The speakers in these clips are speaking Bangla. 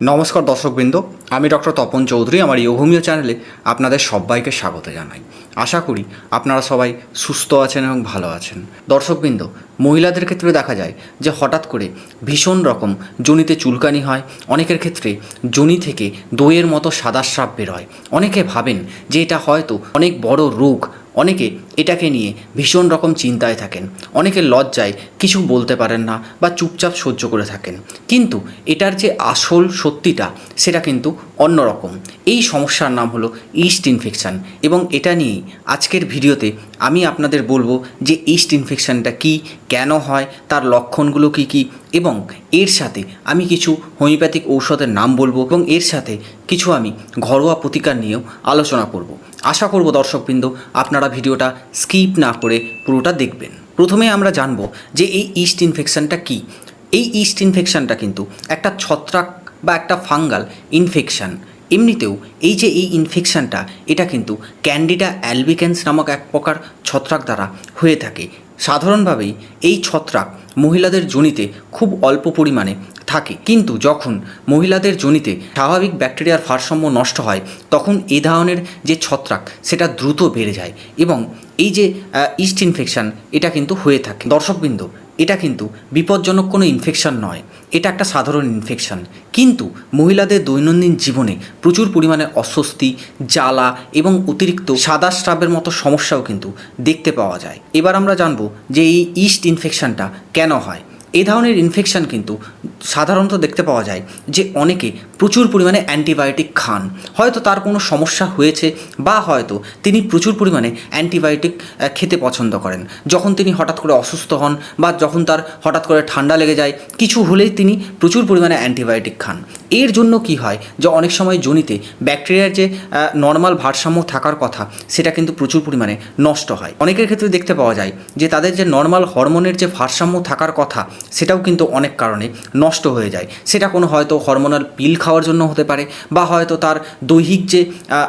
নমস্কার দর্শকবৃন্দ, আমি ডক্টর তপন চৌধুরী, আমার ইয়োভূমিও চ্যানেলে আপনাদের সবাইকে স্বাগত জানাই। আশা করি আপনারা সবাই সুস্থ আছেন এবং ভালো আছেন। দর্শকবৃন্দ, মহিলাদের ক্ষেত্রে দেখা যায় যে হঠাৎ করে ভীষণ রকম জনিতে চুলকানি হয়। অনেকের ক্ষেত্রে জনি থেকে দইয়ের মতো সাদা স্রাব বেরোয় অনেকে ভাবেন যে এটা হয়তো অনেক বড় রোগ অনেকে এটাকে নিয়ে ভীষণ রকম চিন্তায় থাকেন। অনেকে লজ্জায় কিছু বলতে পারেন না বা চুপচাপ সহ্য করে থাকেন। কিন্তু এটার যে আসল সত্যিটা, সেটা কিন্তু অন্যরকম এই সমস্যার নাম হলো ইস্ট ইনফেকশান এবং এটা নিয়েই আজকের ভিডিওতে আমি আপনাদের বলব যে ইস্ট ইনফেকশানটা কি, কেন হয়, তার লক্ষণগুলো কি কি এবং এর সাথে আমি কিছু হোমিওপ্যাথিক ঔষধের নাম বলব এবং এর সাথে কিছু আমি ঘরোয়া প্রতিকার নিয়েও আলোচনা করব। আশা করব দর্শকবৃন্দ, আপনারা ভিডিওটা স্কিপ না করে পুরোটা দেখবেন। প্রথমে আমরা জানব যে এই ইস্ট ইনফেকশানটা কি? এই ইস্ট ইনফেকশানটা কিন্তু একটা ছত্রাক বা একটা ফাঙ্গাল ইনফেকশান। এমনিতেও এই যে এই ইনফেকশানটা, এটা কিন্তু ক্যান্ডিডা অ্যালবিকেন্স নামক এক প্রকার ছত্রাক দ্বারা হয়ে থাকে। সাধারণভাবেই এই ছত্রাক মহিলাদের জনিতে খুব অল্প পরিমাণে থাকে। কিন্তু যখন মহিলাদের জনিতে স্বাভাবিক ব্যাকটেরিয়ার ভারসাম্য নষ্ট হয়, তখন এ ধরনের যে ছত্রাক, সেটা দ্রুত বেড়ে যায় এবং এই যে ইস্ট ইনফেকশান, এটা কিন্তু হয়ে থাকে। দর্শকবৃন্দ, এটা কিন্তু বিপজ্জনক কোনো ইনফেকশান নয়। এটা একটা সাধারণ ইনফেকশন। কিন্তু মহিলাদের দৈনন্দিন জীবনে প্রচুর পরিমাণে অস্বস্তি, জ্বালা এবং অতিরিক্ত সাদা স্রাবের মতো সমস্যাও কিন্তু দেখতে পাওয়া যায়। এবার আমরা জানব যে এই ইস্ট ইনফেকশানটা কেন হয়। এই ধরনের ইনফেকশান কিন্তু সাধারণত দেখতে পাওয়া যায় যে অনেকে প্রচুর পরিমাণে অ্যান্টিবায়োটিক খান। হয়তো তার কোনো সমস্যা হয়েছে বা হয়তো তিনি প্রচুর পরিমাণে অ্যান্টিবায়োটিক খেতে পছন্দ করেন। যখন তিনি হঠাৎ করে অসুস্থ হন বা যখন তার হঠাৎ করে ঠান্ডা লেগে যায়, কিছু হলেই তিনি প্রচুর পরিমাণে অ্যান্টিবায়োটিক খান। এর জন্য কি হয়? যে অনেক সময় জনিতে ব্যাকটেরিয়ার যে নর্মাল ভারসাম্য থাকার কথা, সেটা কিন্তু প্রচুর পরিমাণে নষ্ট হয়। অনেকের ক্ষেত্রে দেখতে পাওয়া যায় যে, তাদের যে নর্মাল হরমোনের যে ভারসাম্য থাকার কথা, সেটাও কিন্তু অনেক কারণে নষ্ট হয়ে যায়। সেটা কোনো হয়তো হরমোনাল পিল খাওয়ার জন্য হতে পারে, বা হয়তো তার দৈহিক যে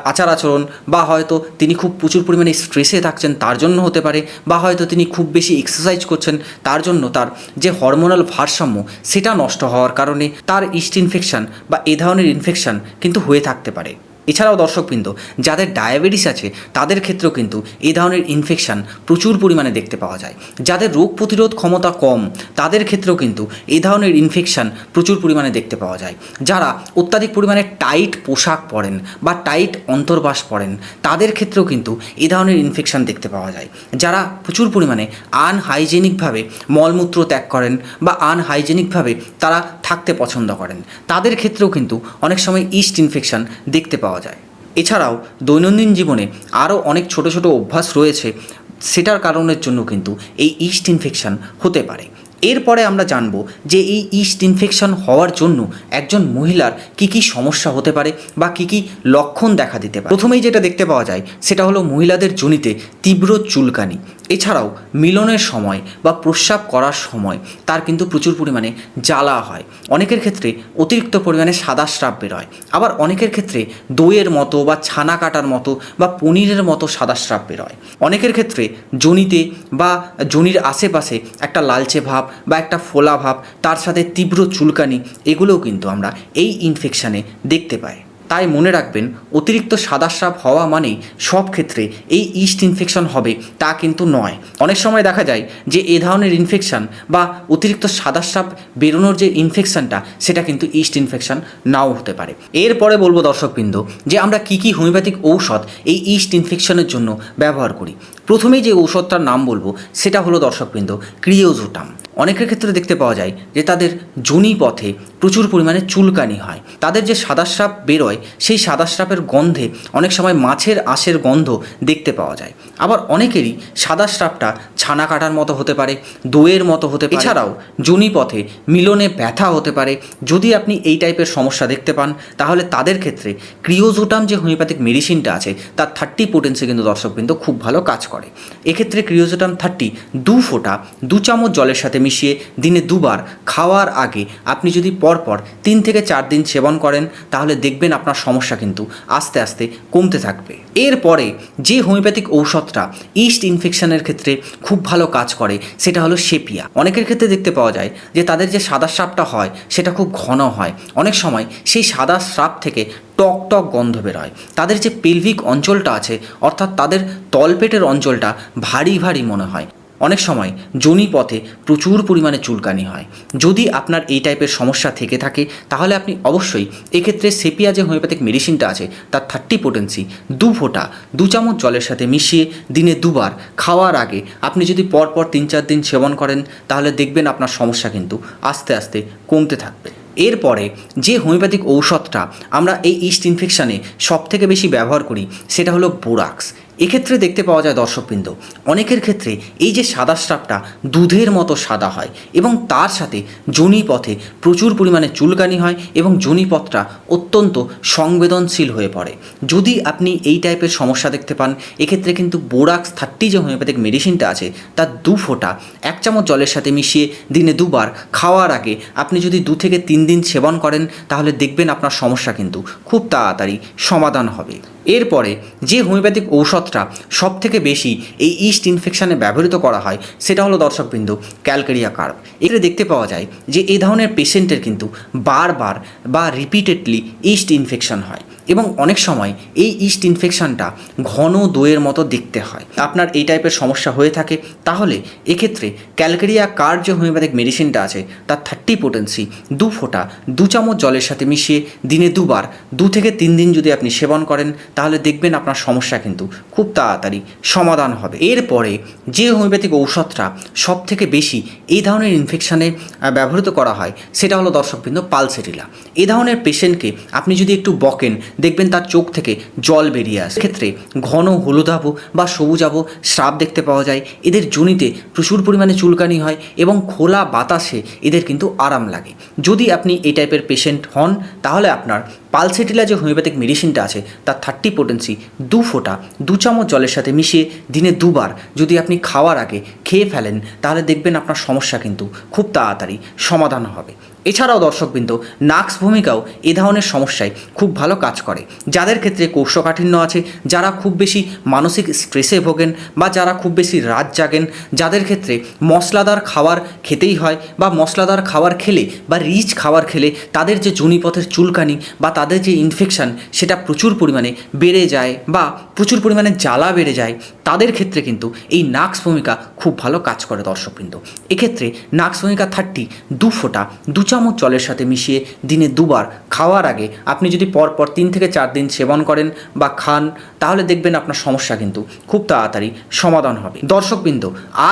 আচার আচরণ, বা হয়তো তিনি খুব প্রচুর পরিমাণে স্ট্রেসে থাকছেন, তার জন্য হতে পারে, বা হয়তো তিনি খুব বেশি এক্সারসাইজ করছেন, তার জন্য তার যে হরমোনাল ভারসাম্য, সেটা নষ্ট হওয়ার কারণে তার ইস্ট ইনফেকশন বা এ ধরনের ইনফেকশন কিন্তু হয়ে থাকতে পারে। এছাড়াও দর্শকবৃন্দ, যাদের ডায়াবেটিস আছে, তাদের ক্ষেত্রেও কিন্তু এই ধরনের ইনফেকশান প্রচুর পরিমাণে দেখতে পাওয়া যায়। যাদের রোগ প্রতিরোধ ক্ষমতা কম, তাদের ক্ষেত্রেও কিন্তু এই ধরনের ইনফেকশান প্রচুর পরিমাণে দেখতে পাওয়া যায়। যারা অত্যাধিক পরিমাণে টাইট পোশাক পরেন বা টাইট অন্তর্বাস পরেন, তাদের ক্ষেত্রেও কিন্তু এই ধরনের ইনফেকশান দেখতে পাওয়া যায়। যারা প্রচুর পরিমাণে আনহাইজেনিকভাবে মলমূত্র ত্যাগ করেন বা আনহাইজেনিকভাবে তারা থাকতে পছন্দ করেন, তাদের ক্ষেত্রেও কিন্তু অনেক সময় ইস্ট ইনফেকশান দেখতে পাওয়া যায়। এছাড়াও দৈনন্দিন জীবনে আরও অনেক ছোট ছোট অভ্যাস রয়েছে, সেটার কারণের জন্য কিন্তু এই ইস্ট ইনফেকশান হতে পারে। এরপরে আমরা জানব যে এই ইস্ট ইনফেকশন হওয়ার জন্য একজন মহিলার কি কি সমস্যা হতে পারে বা কি কি লক্ষণ দেখা দিতে পারে। প্রথমেই যেটা দেখতে পাওয়া যায়, সেটা হলো মহিলাদের জনিতে তীব্র চুলকানি। এছাড়াও মিলনের সময় বা প্রস্রাব করার সময় তার কিন্তু প্রচুর পরিমাণে জ্বালা হয়। অনেকের ক্ষেত্রে অতিরিক্ত পরিমাণে সাদা স্রাব বেরোয় আবার অনেকের ক্ষেত্রে দইয়ের মতো বা ছানা কাটার মতো বা পনিরের মতো সাদা স্রাব বেরোয় অনেকের ক্ষেত্রে জনিতে বা জনির আশেপাশে একটা লালচে ভাব বা একটা ফোলা ভাব, তার সাথে তীব্র চুলকানি, এগুলোও কিন্তু আমরা এই ইনফেকশানে দেখতে পাই। তাই মনে রাখবেন, অতিরিক্ত সাদা স্রাব হওয়া মানেই সব ক্ষেত্রে এই ইস্ট ইনফেকশন হবে, তা কিন্তু নয়। অনেক সময় দেখা যায় যে এ ধরনের ইনফেকশন বা অতিরিক্ত সাদা স্রাব বেরোনোর যে ইনফেকশনটা, সেটা কিন্তু ইস্ট ইনফেকশন নাও হতে পারে। এরপরে বলব দর্শকবৃন্দ, যে আমরা কি কি হোমিওপ্যাথিক ঔষধ এই ইস্ট ইনফেকশনের জন্য ব্যবহার করি। প্রথমেই যে ঔষধটার নাম বলব, সেটা হলো দর্শকবৃন্দ, ক্রিওজোটাম। অনেকের ক্ষেত্রে দেখতে পাওয়া যায় যে তাদের জনি পথে প্রচুর পরিমাণে চুলকানি হয়। তাদের যে সাদা বেরোয়, সেই সাদা গন্ধে অনেক সময় মাছের আঁশের গন্ধ দেখতে পাওয়া যায়। আবার অনেকেরই সাদা ছানা কাটার মতো হতে পারে দোয়ের মতো হতে পারে। এছাড়াও জনি পথে মিলনে ব্যথা হতে পারে। যদি আপনি এই টাইপের সমস্যা দেখতে পান, তাহলে তাদের ক্ষেত্রে ক্রিওজোটাম যে হোমিওপ্যাথিক মেডিসিনটা আছে, তার থার্টি পোটেন্সি কিন্তু দর্শকবৃন্দ খুব ভালো কাজ করে। এক্ষেত্রে ক্রিওজোটাম থার্টি দু ফোঁটা দু চামচ জলের সাথে মিশিয়ে দিনে দুবার খাওয়ার আগে আপনি যদি পরপর তিন থেকে চার দিন সেবন করেন, তাহলে দেখবেন আপনার সমস্যা কিন্তু আস্তে আস্তে কমতে থাকবে। এরপরে যে হোমিওপ্যাথিক ঔষধটা ইস্ট ইনফেকশনের ক্ষেত্রে খুব ভালো কাজ করে, সেটা হলো সেপিয়া। অনেকের ক্ষেত্রে দেখতে পাওয়া যায় যে তাদের যে সাদা সাপটা হয়, সেটা খুব ঘন হয়। অনেক সময় সেই সাদা সাপ থেকে টক টক গন্ধ বেরোয়। তাদের যে পেলভিক অঞ্চলটা আছে, অর্থাৎ তাদের তলপেটের অঞ্চলটা ভারী ভারী মনে হয়। অনেক সময় যোনি পথে প্রচুর পরিমাণে চুলকানি হয়। যদি আপনার এই টাইপের সমস্যা থেকে থাকে, তাহলে আপনি অবশ্যই এক্ষেত্রে সেপিয়া যে হোমিওপ্যাথিক মেডিসিনটা আছে, তার থার্টি পোটেন্সি দু ফোঁটা, দু চামচ জলের সাথে মিশিয়ে দিনে দুবার খাওয়ার আগে আপনি যদি পরপর তিন চার দিন সেবন করেন, তাহলে দেখবেন আপনার সমস্যা কিন্তু আস্তে আস্তে কমতে থাকবে। এরপরে যে হোমিওপ্যাথিক ঔষধটা আমরা এই ইস্ট ইনফেকশানে সব থেকে বেশি ব্যবহার করি, সেটা হলো বোরাক্স। এক্ষেত্রে দেখতে পাওয়া যায় দর্শকবৃন্দ, অনেকের ক্ষেত্রে এই যে সাদা স্রাবটা দুধের মতো সাদা হয় এবং তার সাথে যোনিপথে প্রচুর পরিমাণে চুলকানি হয় এবং যোনিপথটা অত্যন্ত সংবেদনশীল হয়ে পড়ে। যদি আপনি এই টাইপের সমস্যা দেখতে পান, এক্ষেত্রে কিন্তু বোরাক্স থার্টি যে হোমিওপ্যাথিক মেডিসিনটা আছে, তার দু ফোঁটা এক চামচ জলের সাথে মিশিয়ে দিনে দুবার খাওয়ার আগে আপনি যদি দু থেকে তিন দিন সেবন করেন, তাহলে দেখবেন আপনার সমস্যা কিন্তু খুব তাড়াতাড়ি সমাধান হবে। এরপরে যে হোমিওপ্যাথিক ঔষধটা সব থেকে বেশি এই ইস্ট ইনফেকশানে ব্যবহৃত করা হয়, সেটা হলো দর্শকবৃন্দ, ক্যালকেরিয়া কার্ভ। এখানে দেখতে পাওয়া যায় যে এই ধরনের পেশেন্টের কিন্তু বারবার বা রিপিটেডলি ইস্ট ইনফেকশন হয়। এবং অনেক সময় এই ইস্ট ইনফেকশনটা ঘন দইয়ের মতো দেখতে হয়। আপনার এই টাইপের সমস্যা হয়ে থাকে, তাহলে এক্ষেত্রে ক্যালকেরিয়া কার যে হোমিওপ্যাথিক মেডিসিনটা আছে, তার থার্টি পোটেন্সি দু ফোঁটা, দু চামচ জলের সাথে মিশিয়ে দিনে দুবার, দু থেকে তিন দিন যদি আপনি সেবন করেন, তাহলে দেখবেন আপনার সমস্যা কিন্তু খুব তাড়াতাড়ি সমাধান হবে। এরপরে যে হোমিওপ্যাথিক ঔষধটা সব থেকে বেশি এই ধরনের ইনফেকশানে ব্যবহৃত করা হয়, সেটা হলো দর্শকবৃন্দ পালসেটিলা। এ ধরনের পেশেন্টকে আপনি যদি একটু বকেন দেখবেন তার চোখ থেকে জল বেরিয়ে আসে। ক্ষেত্রে ঘন হলুদাভ বা সবুজাভ স্রাব দেখতে পাওয়া যায়। এদের জনিতে প্রচুর পরিমাণে চুলকানি হয় এবং খোলা বাতাসে এদের কিন্তু আরাম লাগে। যদি আপনি এই টাইপের পেশেন্ট হন, তাহলে আপনার পালসেটিলা যে হোমিওপ্যাথিক মেডিসিনটা আছে, তার থার্টি পোটেন্সি দু ফোঁটা, দু চামচ জলের সাথে মিশিয়ে দিনে দুবার যদি আপনি খাওয়ার আগে খেয়ে ফেলেন, তাহলে দেখবেন আপনার সমস্যা কিন্তু খুব তাড়াতাড়ি সমাধান হবে। এছাড়াও দর্শকবৃন্দ, নাক্স ভূমিকাও এ ধরনের সমস্যায় খুব ভালো কাজ করে। যাদের ক্ষেত্রে কোষ্ঠকাঠিন্য আছে, যারা খুব বেশি মানসিক স্ট্রেসে ভোগেন বা যারা খুব বেশি রাত জাগেন, যাদের ক্ষেত্রে মশলাদার খাবার খেতেই হয় বা মশলাদার খাবার খেলে বা রিচ খাবার খেলে তাদের যে জনিপথের চুলকানি বা তাদের যে ইনফেকশান সেটা প্রচুর পরিমাণে বেড়ে যায় বা প্রচুর পরিমাণে জ্বালা বেড়ে যায়, তাদের ক্ষেত্রে কিন্তু এই নাক্স ভূমিকা খুব ভালো কাজ করে দর্শকবৃন্দ। এক্ষেত্রে নাক্স ভূমিকা থার্টি দু ফোঁটা, দু চামচ জলের সাথে মিশিয়ে দিনে দুবার খাওয়ার আগে আপনি যদি পরপর তিন থেকে চার দিন সেবন করেন বা খান, তাহলে দেখবেন আপনার সমস্যা কিন্তু খুব তাড়াতাড়ি সমাধান হবে। দর্শকবৃন্দ,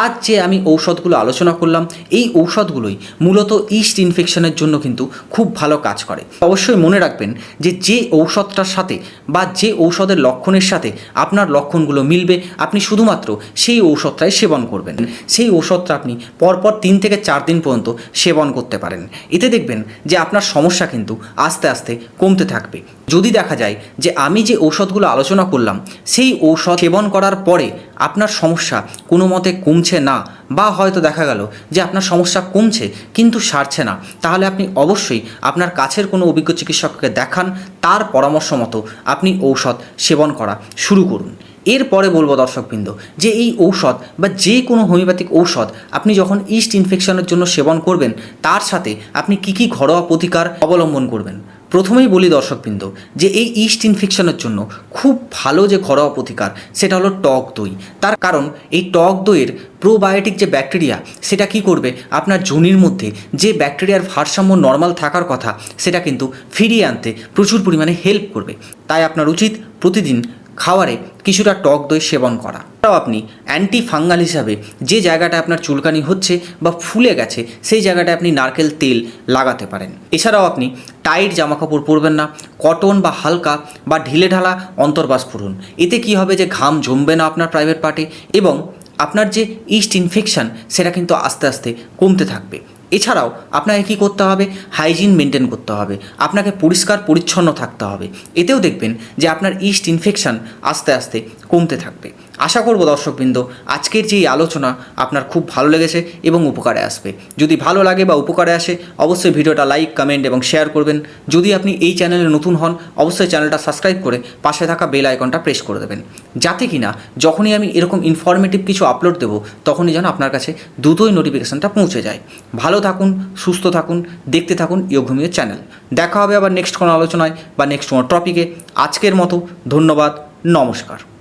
আজ যে আমি ঔষধগুলো আলোচনা করলাম, এই ঔষধগুলোই মূলত ইস্ট ইনফেকশনের জন্য কিন্তু খুব ভালো কাজ করে। অবশ্যই মনে রাখবেন যে যে ঔষধটার সাথে বা যে ঔষধের লক্ষণের সাথে আপনার লক্ষণগুলো মিলবে, আপনি শুধুমাত্র সেই ঔষধটাই সেবন করবেন। সেই ঔষধটা আপনি পরপর তিন থেকে চার দিন পর্যন্ত সেবন করতে পারেন। এতে দেখবেন যে আপনার সমস্যা কিন্তু আস্তে আস্তে কমতে থাকবে। যদি দেখা যায় যে আমি যে ঔষধগুলো আলোচনা করলাম, সেই ঔষধ সেবন করার পরে আপনার সমস্যা কোনো মতে কমছে না বা হয়তো দেখা গেল যে আপনার সমস্যা কমছে কিন্তু সারছে না, তাহলে আপনি অবশ্যই আপনার কাছের কোনো অভিজ্ঞ চিকিৎসককে দেখান, তার পরামর্শ মতো আপনি ঔষধ সেবন করা শুরু করুন। এরপরে বলব দর্শকবৃন্দ, যে এই ঔষধ বা যে কোনো হোমিওপ্যাথিক ঔষধ আপনি যখন ইস্ট ইনফেকশনের জন্য সেবন করবেন, তার সাথে আপনি কী কী ঘরোয়া প্রতিকার অবলম্বন করবেন? প্রথমেই বলি দর্শকবৃন্দ, যে এই ইস্ট ইনফেকশনের জন্য খুব ভালো যে ঘরোয়া প্রতিকার, সেটা হলো টক দই। তার কারণ, এই টক দইয়ের প্রোবায়োটিক যে ব্যাকটেরিয়া, সেটা কি করবে? আপনার জনির মধ্যে যে ব্যাকটেরিয়ার ভারসাম্য নর্মাল থাকার কথা, সেটা কিন্তু ফিরিয়ে আনতে প্রচুর পরিমাণে হেল্প করবে। তাই আপনার উচিত প্রতিদিন খাওয়ারে কিছুটা টক দই সেবন করা। তাও আপনি অ্যান্টি ফাঙ্গাল হিসাবে যে জায়গাটা আপনার চুলকানি হচ্ছে বা ফুলে গেছে, সেই জায়গাটায় আপনি নারকেল তেল লাগাতে পারেন। এছাড়াও আপনি টাইট জামাকাপড় পরবেন না, কটন বা হালকা বা ঢিলে ঢালা অন্তর্বাস পরুন। এতে কি হবে যে ঘাম জমবে না আপনার প্রাইভেট পার্টে এবং আপনার যে ইস্ট ইনফেকশন সেটা কিন্তু আস্তে আস্তে কমতে থাকবে। এছাড়াও আপনাকে কি করতে হবে? হাইজিন মেনটেন করতে হবে। আপনাকে পরিষ্কার, পরিচ্ছন্ন থাকতে হবে। এতেও দেখবেন যে আপনার ইস্ট ইনফেকশান আস্তে আস্তে কমতে থাকবে। আশা করব দর্শকবৃন্দ, আজকের যে আলোচনা আপনার খুব ভালো লেগেছে এবং উপকারে আসবে। যদি ভালো লাগে বা উপকারে আসে, অবশ্যই ভিডিওটা লাইক, কমেন্ট এবং শেয়ার করবেন। যদি আপনি এই চ্যানেলে নতুন হন, অবশ্যই চ্যানেলটা সাবস্ক্রাইব করে পাশে থাকা বেল আইকনটা প্রেস করে দেবেন। যাতে কিনা যখনই আমি এরকম ইনফরমেটিভ কিছু আপলোড দেবো, তখনই যেন আপনার কাছে দ্রুতই নোটিফিকেশানটা পৌঁছে যায়। ভালো থাকুন, সুস্থ থাকুন, দেখতে থাকুন ইয়োঘুমিও চ্যানেল। দেখা হবে আবার নেক্সট কোনো আলোচনায় বা নেক্সট কোনো টপিকে আজকের মতো, ধন্যবাদ, নমস্কার।